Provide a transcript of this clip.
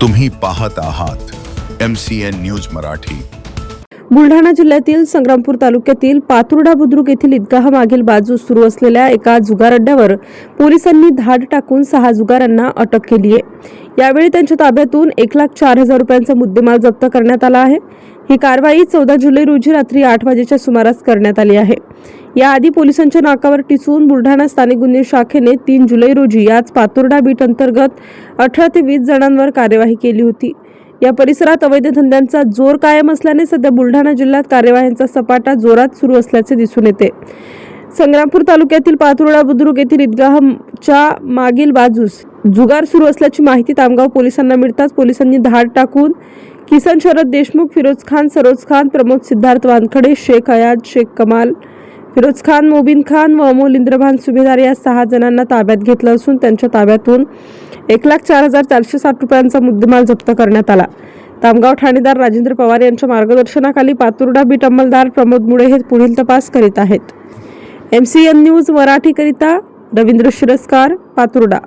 तुम्ही पाहत आहात M C N news Marathi. Buldhana जिल्ह्यातील संग्रामपूर तालुक्यातील पातुर्डा बुद्रुक येथील ईदगाह मागील बाजूस सुरू असलेल्या एका जुगार अड्ड्यावर पोलिसांनी धाड टाकून सहा जुगारांना अटक केली आहे. यावेळी त्यांच्या ताब्यातून एक लाख चार हजार रुपयांचा मुद्देमाल जप्त करण्यात आला आहे. ही कारवाई चौदा जुलै रोजी रात्री आठ वाजेच्या सुमारास करण्यात आली आहे. याआधी पोलिसांच्या नाकावर टिचवून बुलढाणा स्थानिक गुन्हे शाखेने तीन जुलै रोजी याच पातुर्डा बीट अंतर्गत अठरा ते वीस जणांवर कार्यवाही केली होती. या परिसरात अवैध धंद्यांचा जोर कायम असल्याने सध्या बुलढाणा जिल्ह्यात कार्यवाह्यांचा सपाटा जोरात सुरू असल्याचे दिसून येते. संग्रामपूर तालुक्यातील पातुर्डा बुद्रुक येथील ईदगाहच्या मागील बाजूस जुगार सुरू असल्याची माहिती तामगाव पोलिसांना मिळताच पोलिसांनी धाड टाकून किसन शरद देशमुख फिरोज खान सरोज खान प्रमोद सिद्धार्थ वानखडे शेख अयाज शेख कमाल फिरोज खान मोबिन खान व अमोल इंद्रभान सुभेदार या सहा जणांना ताब्यात घेतलं असून त्यांच्या ताब्यातून एक लाख चार हजार चारशे साठ रुपयांचा मुद्देमाल जप्त करण्यात आला. तामगाव ठाणेदार राजेंद्र पवार यांच्या मार्गदर्शनाखाली पातुर्डा बीट अंमलदार प्रमोद मुळे हे पुढील तपास करीत आहेत. एम सी एन न्यूज मराठीकरिता रवींद्र शिरस्कार पातुर्डा.